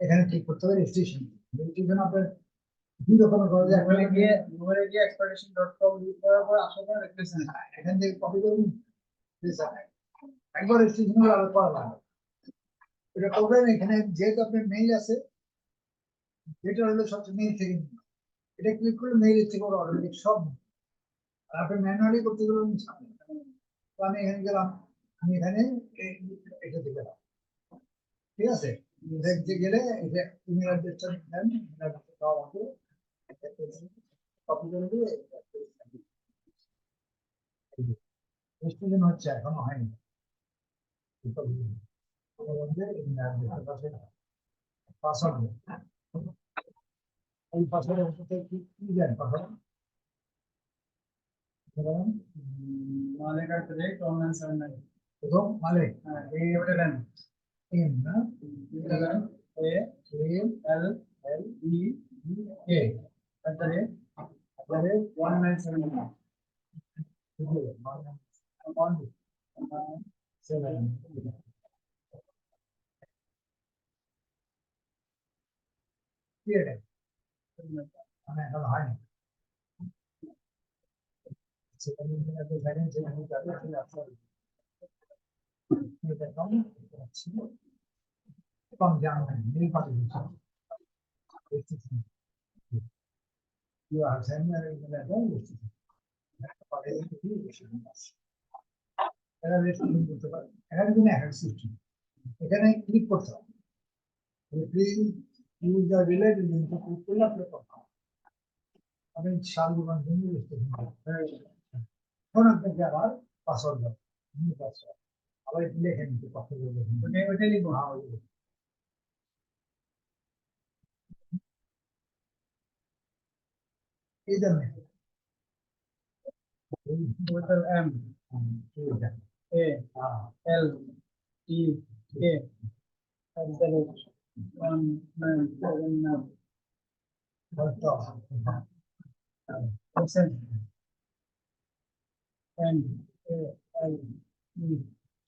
এখানে ঠিক করতে হবে রেজিস্ট্রেশন আপনার গিয়ে ডট কম করার পর হ্যাঁ, এখান থেকে কপি করুন। একবার এখানে যেহেতু আপনার আছে থেকে এটা ক্লিক অটোমেটিক সব আর আপনি ম্যানুয়ালি করতে আমি এখানে গেলাম। আমি এখানে এই- এটাতে গেলাম ঠিক আছে? দেখতে গেলে এটা ইমেল অ্যাড্রেসটা হচ্ছে এখনও হয়নি। পাসওয়ার্ড এই পাসওয়ার্ডের কি কি পাসওয়ার্ড অনলাইন সেভেন প্রথম মালিক হ্যাঁ এই ওটা দেন এম না এটা then A M L L E K at the rate আপনাদের one nine seven nine one seven কি এটা মানে এখন হয়নি সেখানে আপনাদের জানেন যে আমি যাদের জন্য আপনার এটা কম ছিল কম জানেন এই কথা বলছি You are sending an email এরা রেস্টুরেন্ট করতে পারে এখানে কোনো অ্যাড সিস্টেম এখানে ক্লিক করতে হবে please use the related link click করলে আপনি কথা আমি শালু কন্টিনিউ এখন আপনাকে আবার পাসওয়ার্ড দেবো নিউ পাসওয়ার্ড আবার একটু লিখে নিতে কথা বলব ওটাই ওটাই লিখব হ্যাঁ ওই এই জন্য ওটা M A L E K at the rate one nine seven nine percent N A, L E K নাম্বারটা লিখে দিন at the rate নাইন এই যে one, nine, seven, nine. হইলে লেভেল আছে সেন্টারে এই যে তাই না? হ্যাঁ।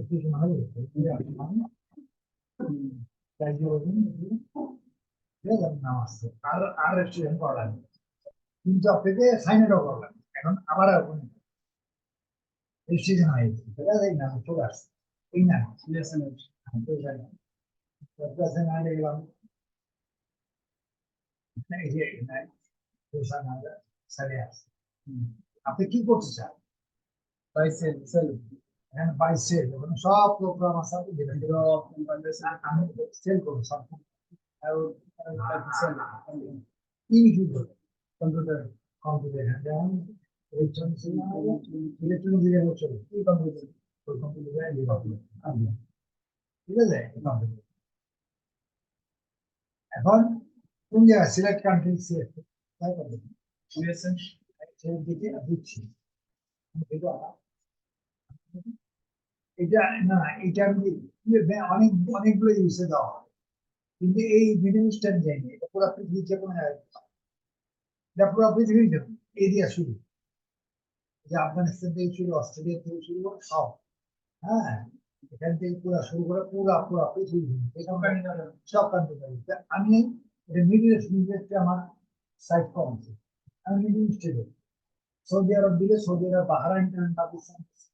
থেকে সাইড করে এটা আছে নরমাল কিছু ভালো তাই যে ওদিন নাম আসছে আর আর রেস্টুরেন্ট করা লাগবে কিন্তু আপনাকে সাইনেরও করা লাগবে এখন আবার রেজিস্ট্রেশন হয়েছে আছে এই নাম চলে আসছে এই নাম Listen it. আগে আসছে আপনি কি করতে চান By. এখানে বাই সেল ওখানে সব প্রোগ্রাম আছে আপনি and conversion. আমি সেল করব সব I would, I would like to sell something. কি কি করব computer. কম্পিউটার যেমন ইলেকট্রনিক্স ইলেকট্রনিক্স দিকে চলে কি কম্পিউটার ওই কম্পিউটার ঠিক আছে কম্পিউটার এখন কোন জায়গায় সিলেক্ট কান্ট্রি সিলেক্ট তাই করবেন দিকে দিচ্ছি এটা না এটা আমি ইয়ে অনেক অনেকগুলো ইউজে দেওয়া হয়। কিন্তু এই মিডিল ইস্টার্ন যায়নি এটা পুরো পৃথিবীর যে কোনো। এটা পুরো পৃথিবীর জন্য এরিয়া শুরু যে আফগানিস্তান থেকে শুরু অস্ট্রেলিয়া থেকে শুরু সব। হ্যাঁ এখান থেকে পুরো শুরু করে পুরো পুরো পৃথিবী সব কান্ট্রি আমি এটা মিডিল ইস্ট মিডিল ইস্টে আমার সাইট কম আছে। আমি মিডিল ইস্টে সৌদি আরব দিলে সৌদি আরব বাহারাইন পাকিস্তান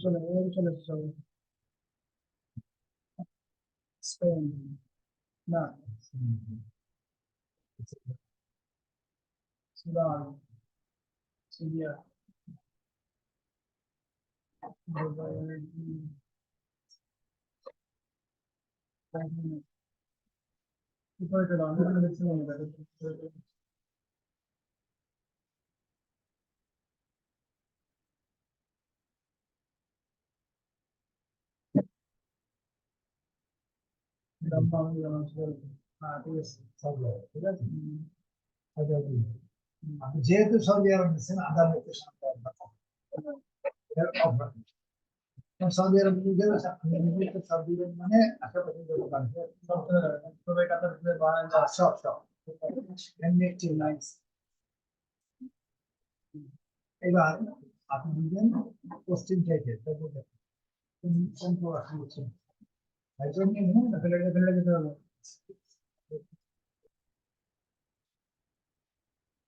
চলে এই চলে চলে স্পেন না সুদান সিরিয়া উপরে চলো আমি দেখছি মনে করে হ্যাঁ ঠিক আছে ঠিক আছে আপনি যেহেতু সৌদি আরব নিচ্ছেন আদালতে সৌদি আরব সৌদি আরব মানে আশেপাশে country সব সব এবার আপনি বুঝলেন পশ্চিম থেকে কোন প্রকাশ করছেন তাই জন্য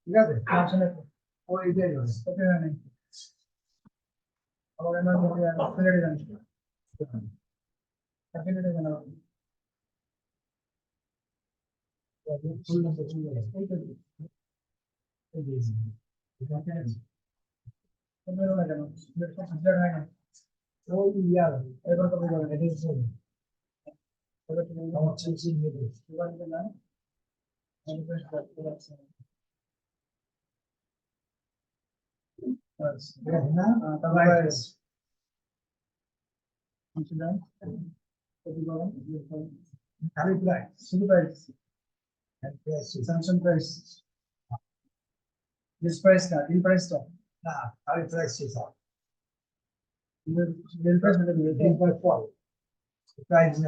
ঠিক আছে? আমরা ওখানে যাই টেবল দিলাম আচ্ছা তাহলে যাও এদিকে এদিকে এদিকে এটা সেট করুন তাই না এটা দিবি এটা খুব কন্ট্রোল দিবি ঠিক আছে আসলে ও এটাই হবে আবার এমন করে ফেলে যান ফেলে যান ফুল নম্বর ফুল এই তো Current price, silver price. Price, Samsung price. This price price तो ना current price is all. Din price मतलब दिन price fall. Price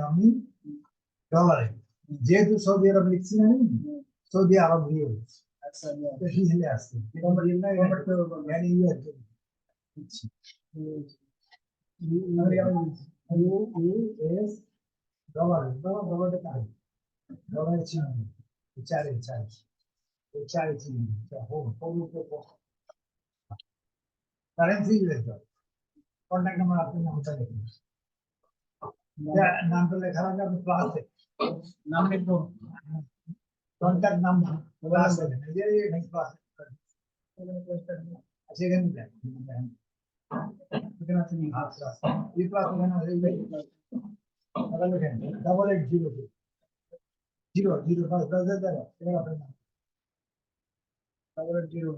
dollar है। जेहतु सऊदी अरब लिखी नहीं, सऊदी अरब আমি ডলারে যেহেতু সৌদি আরব লিখছি না আমি, সৌদি আরব দিয়ে আচ্ছা হিলে আসছে কনভার্ট করে বলব yani US U U S dollar dollar ডলারটা কাজ ডলার চিনি চারে চারে চারে চিনি home home currency US dollar contact number আপনি নামটা লিখুন নামটা লেখা রাখলে আপনি প্লাস নাম লিখব কন্ট্যাক্ট নাম্বার প্লাস এই যে এখানে প্লাস আছে এখানে দেন এখানে আছে নি আচ্ছা এই প্লাস এখানে আছে এই আবার লেখেন double eight zero zero zero five দশ হাজার এবার আপনার নাম তারপরে zero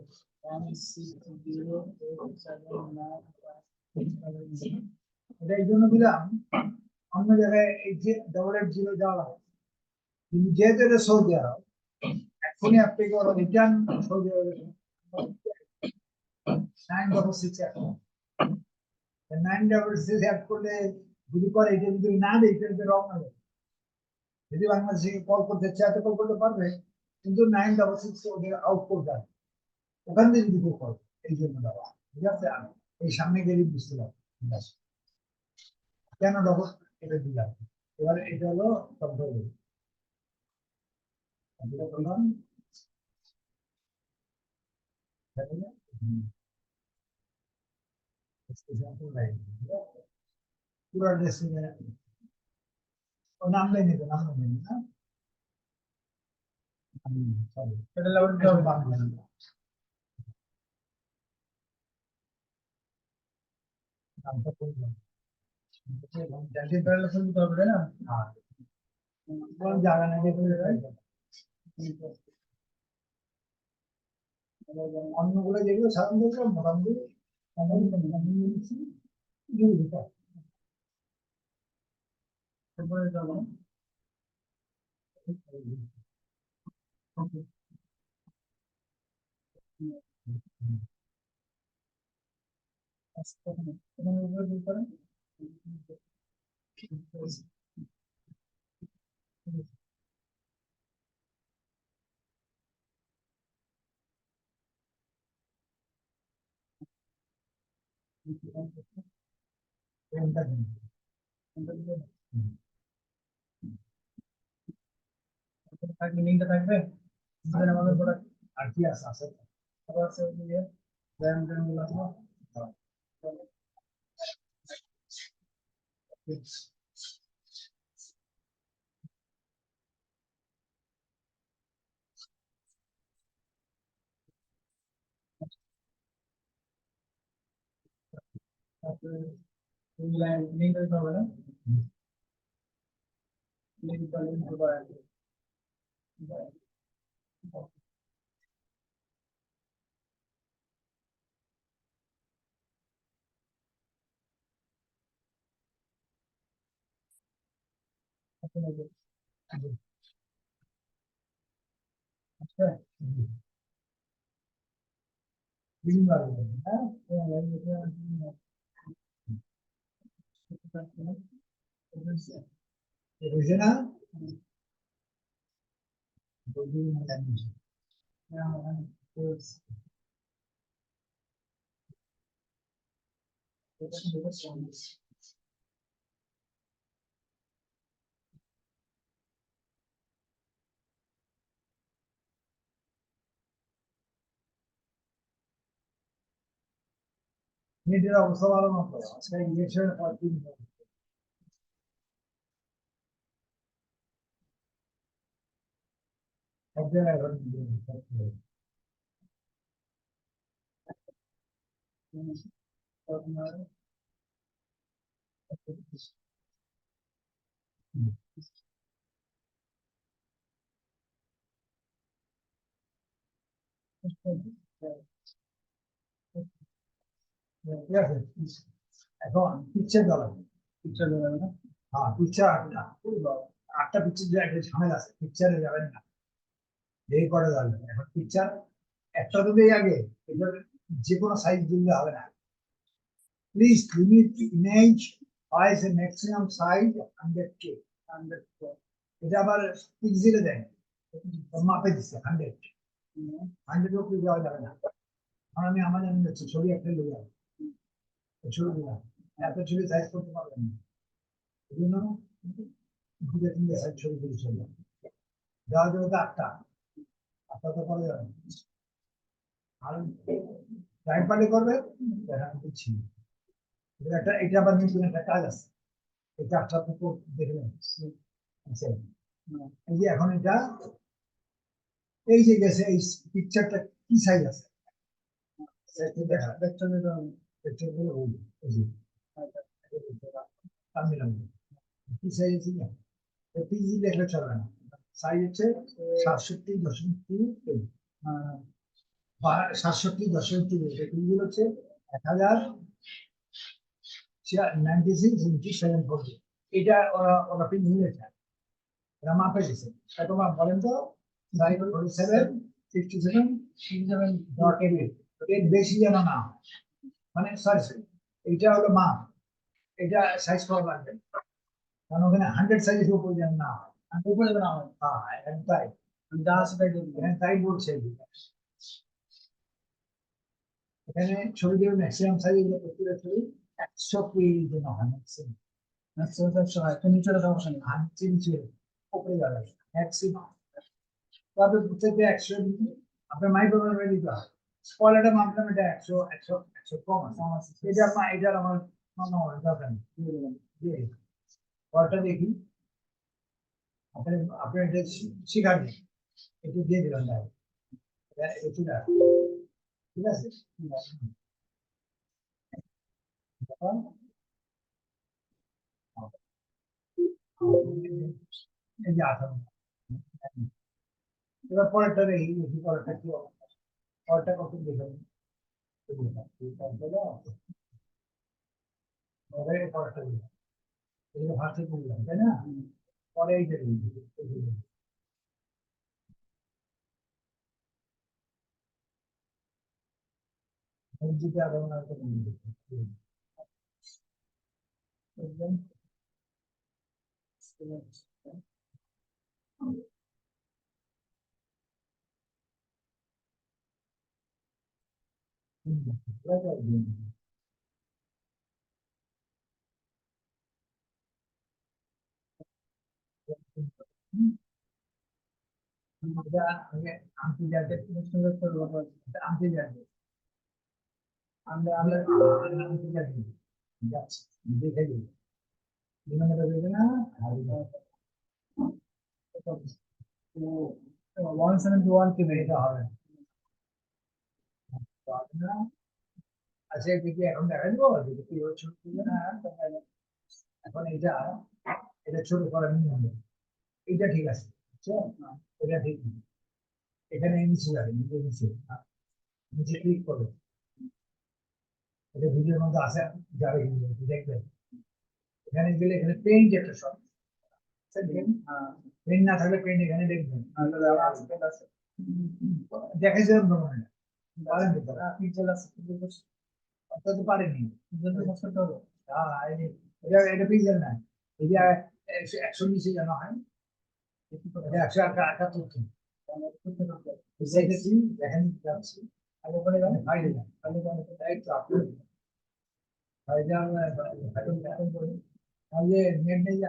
one six zero eight seven nine এটা এই জন্য দিলাম অন্য জায়গায় এই যে ডবল এইট জিরো দেওয়া লাগে কিন্তু যেহেতু এটা সৌদি আরব এখনই আপনাকে ওরা রিটার্ন সৌদি করতে পারবে, কিন্তু নাইন ডবল সিক্স ওদের আউট করতে হবে। ওখান থেকে যদি এই আছে? সামনে গেলে বুঝতে পারবে। কেন ডবল এটা দিলাম। এবার এটা হলো কন্ট্রোল পুরো ড্রেসিং নাম লাইন নেবে নাম লাইন না সরি এটা লেভেল দিতে বাংলা নামটা বললাম জাতীয় প্যারালেশন দিতে হবে না জায়গা নেই অন্যগুলো যেগুলো সাধারণত মোটামুটি তারপরে যাব। এখানে উপরে লিঙ্কটা থাকবে আমাদের প্রোডাক্ট আর কি আছে আছে আছে ব্যায়াম ট্যায়ামগুলো আছে না? তারপরে এই লাইন লিঙ্ক দিতে হবে না লিঙ্ক দিতে হবে লিঙ্ক দিতে হবে আচ্ছা বিভিন্ন আছে, হ্যাঁ বুঝে না বুঝি না জানিস। নেটের অবস্থা ভালো মতো আজকে ইলেকশনের পর তিন দিন। সব জায়গায় এখন পিকচার দেওয়া পিকচার দেবে না হ্যাঁ পিকচার আটটা আটটা পিকচার যে একটা ঝামেলা আছে পিকচারে যাবেন না দেরি করে যাবেন এখন পিকচার একটা দিলেই আগে এবার যে কোনো সাইজ দিলে হবে না প্লিজ লিমিট ইমেজ আইস এ maximum size hundred K hundred এটা আবার পিক্সেলে দেয় মাপে দিচ্ছে হান্ড্রেড হান্ড্রেড দেওয়া যাবে না কারণ আমি আমার ছবি একটা লেগে যাবে দিলাম এত ছবি সাইজ করতে পারবেন না। এই জন্য দুটো তিনটে সাইজ ছবি তুলে চললাম দেওয়া যাবে তো আটটা। আটটা তো করা যাবে। আর টাইম পাল্টে করবে, দেখা দিচ্ছি এটা একটা, এটা আবার নতুন একটা কাজ আছে। কাজটা আপনি কর- দেখবেন আচ্ছা। এই যে এখন এটা, এই যে গেছে, এই পিকচারটা কি সাইজ আছে? দেখা ওই এই যে আমি নাম কি সাইজ না পিজি লেখা চলবে না সাইজ হচ্ছে সাতষট্টি দশমিক তিন। হ্যাঁ সাতষট্টি দশমিক তিন এটা পিজি হচ্ছে এক হাজার ninety six into seven forty এটা ওরা ওরা পিন নিয়েছে ওরা মাপে দিছে তা তোমার বলেন তো nine forty seven sixty seven six seven dot eight বেশি যেন না হয়। মানে সরি এইটা হলো মাপ এটা সাইজ করা লাগবে। কারণ ওখানে হান্ড্রেড সাইজের উপরে যেন না হয়। উপরে না হ্যাঁ। একদম তাই। তাই বলছে। এখানে ছবি দেবে ম্যাক্সিমাম সাইজ এগুলো ছবি একশো কুড়ি জন্য হয় ম্যাক্সিমাম একশো একশো হয় তো নিচে সমস্যা নেই। আনছি নিচে উপরে যাবে। ম্যাক্সিমাম তবে প্রত্যেকটা একশো আপনার মাইক্রোগ্রামে দিতে হয় স্পয়লারটা মাপলাম এটা একশো একশো একশো কম আছে। এটা আমার এটার আমার মামা আমার দরকার নেই। পরটা দেখি। আপনার আপনার এটা শিখার একটু দিয়ে দিলাম তাই এটা এটা ঠিক আছে। এই যে আঠারো। এবার পরেরটা দেখি পরেরটা কি পরেরটা কত দেখবেন পরে পরেরটা দিলাম এগুলো ভাষে বললাম তাই না পরে এইটা দিলাম যেটা আরও না তো আন্তর্জাতিক আন্তর্জাতিক আমরা আমরা আন্তর্জাতিক দেখে দিই বিমানটা দেবে না ওয়ান সেভেন্টি ওয়ান কি এটা হবে। না দেখি দেখা দেবো দেখি কি হচ্ছে কি না দেখা যাবে। এখন এটা এটা ছোট করার নিয়ম। এটা ঠিক আছে? এটা ঠিক। এখানে নিচে যাবে নিচে নিচে। নিচে ক্লিক করবে এটা ভিডিওর মধ্যে আসে যাবে কিন্তু দেখবেন এখানে গেলে এখানে পেইন্ট একটা শট পেন না থাকলে পেন এখানে দেখবেন দেখেছিলাম তো মনে হয় পারেন তো অত তো পারেনি হ্যাঁ, এই যে- এটা এটা পিক্সেল না এটা একশো নিচে যেন হয়। একশো কি দেখেছি দেখেন যাচ্ছি। আগে পরে গেলে ফাইলে যান আগে পরে তাই আপনি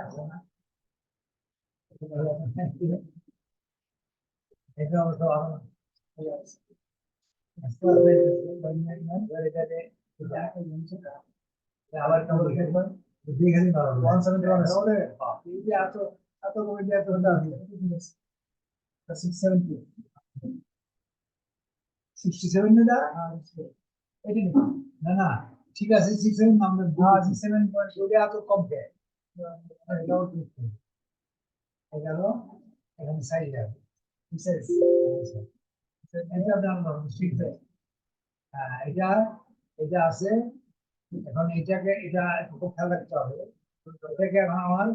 আসে না। এটা অবশ্য না না ঠিক আছে সিক্স সেভেন হ্যাঁ সিক্স সেভেন পয়েন্ট ওটা এত কম ঠিক এগারো এখানে সাইজ আছে এটা আছে হ্যাঁ এটা এটা আছে। এখন এটাকে, এটা খুব খেয়াল রাখতে হবে। এটাকে এখন আমার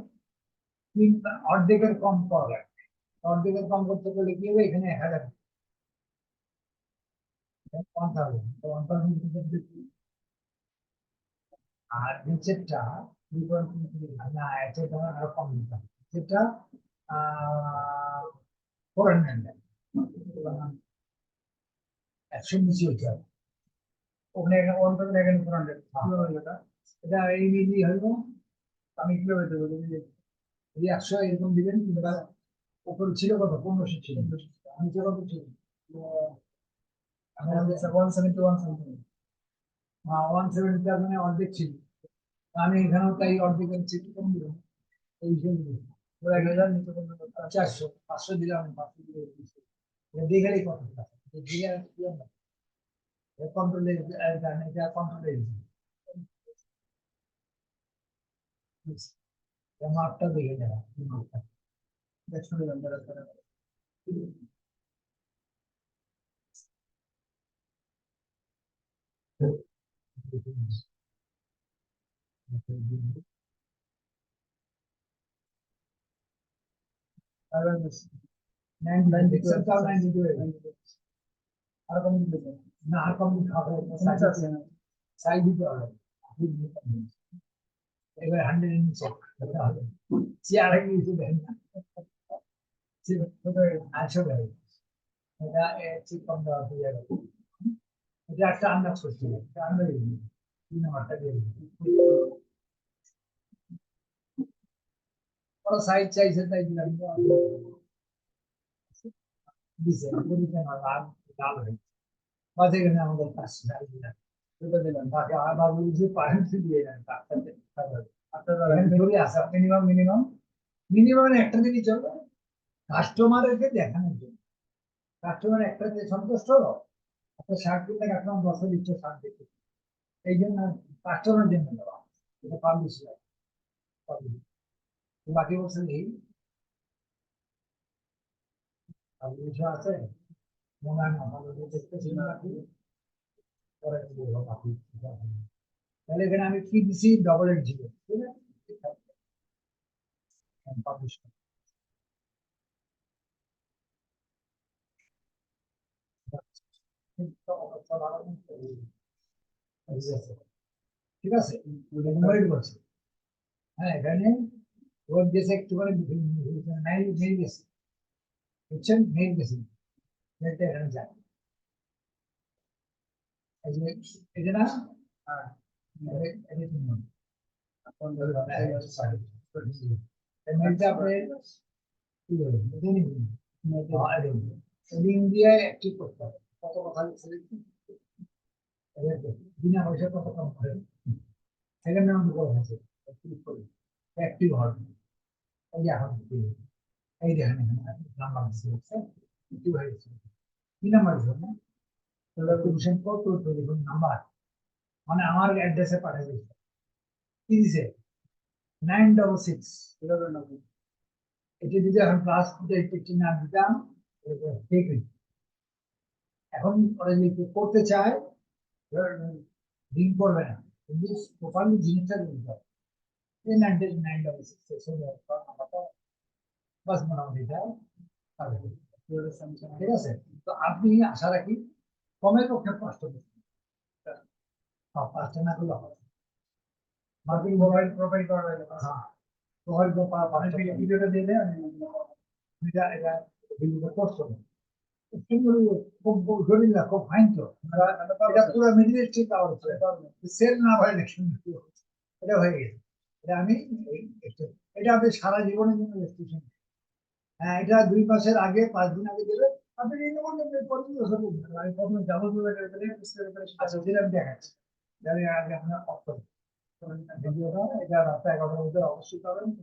তিন, অর্ধেকের কম করা লাগবে। অর্ধেকের কম করতে গেলে কি হবে? এখানে এক হাজার। আর নিচেরটা না ধরুন আরও কম দিতে হবে। যেটা ফোর হান্ড্রেড একশো নিচে হতে হবে। ওখানে ওয়ান থাউজেন্ড এখানে ফোর হান্ড্রেড এটা। এই মিলিয়ে হইব আমি কীভাবে দেবো এই একশো এরকম দিবেন কিংবা উপরে ছিল কত? পনেরোশো ছিল। নিচে কত ছিল? ওয়ান সেভেন্টি ওয়ান সামথিং হ্যাঁ ওয়ান সেভেন্টি মানে অর্ধেক ছিল। আমি এখানেও তাই অর্ধেকের চেয়ে একটু কম দিলাম এই জন্য এক হাজার নিচে চারশো পাঁচশো দিলাম পাঁচশো দিলে দেখেই কত Diğer yönler. Ve kontrol edici elde ne kontrol edici. Ya martta da geliyor. Martta. Geçmeli göndere kadar. I will miss. Nine, nine, six, seven, nine, two, eight. দেখে আর কি আমরা কন্ট্রোলে এটা কন্ট্রোলে মাপটা দেখে নেওয়া মাপটা দেখুন যারা তারা না আর কম খাবে সাইড দিতে হবে এবার হান্ড্রেড নিচে হবে চেয়ার আগে নিচে দেন না আটশো দেয় এটা ঠিক কম দেওয়া হয়ে যাবে এটা একটা আন্দাজ করতে হবে এটা আন্দাজ তিন নাম্বারটা দিয়ে ওরা সাইড চাইছে তাই দিলাম দিছে লাল লাল হয়েছে বাজে গেলে আমাদের কাজ সাইড দিলাম দুটো দিলাম বাকি আবার বুঝে পারেন দিয়ে দেন আপনার আসা মিনিমাম মিনিমাম মিনিমাম একটা দিনই চলবে কাস্টমারকে দেখানোর জন্য কাস্টমার একটা যে সন্তুষ্ট হলো একটা শার্ট কিনলে কাস্টমার দশ দিচ্ছে শার্ট দেখে এই জন্য কাস্টমার জন্য দেওয়া এটা পাবলিশ বাকি বলছেন এই আর কিছু আছে মনে হয় না আমাদের দেখতেছি না বাকি পরে বলব বাকি তাহলে এখানে আমি কি দিছি ডবল এড জিরো ঠিক আছে পাবলিশ ঠিক আছে ওয়েট করছে হ্যাঁ এখানে ওর দেশে একটুখানি মেইল মেইল গেছে বুঝছেন মেইল গেছে যে না হ্যাঁ কত কথা বিনা পয়সা কত কম করে সেকেন্ড রাউন্ড করে আছে অ্যাক্টিভ হবে এই যে এখন এই দেখেন নাম্বার দিচ্ছে অ্যাক্টিভ কি নাম্বার দিচ্ছে না টেলিভিশন কোড টেলিফোন নাম্বার। মানে আমার অ্যাড্রেসে পাঠিয়ে দিচ্ছে কি দিছে নাইন ডবল সিক্স এটা যদি এখন ক্লাস একটি নাম দিতাম ঠিক এখন ওরা যদি করতে চায় লিঙ্ক করবে না। কিন্তু প্রপারলি জিনিসটা দিতে হবে এই নাইনটি নাইন ডবল সিক্স বাস ঠিক আছে? তো আপনি আশা রাখি কমের পক্ষে পাঁচটা দিন। হ্যাঁ, না করলে হবে মার্কেটিং মোবাইল প্রোফাইল করবেন হ্যাঁ প্রোভাইড পাঁচটা ভিডিওটা দিলে আমি এটা এটা ভিডিওটা করছ না খুব জটিল না খুব ফাইন তো। এটা পুরো সেল না হয় ইলেকশন এটা হয়ে গেছে। এটা আমি এটা আপনি সারা জীবনের জন্য হ্যাঁ এটা দুই মাসের আগে পাঁচ দিন আগে দেবে আচ্ছা। দেখাচ্ছি অবশ্যই পাবেন।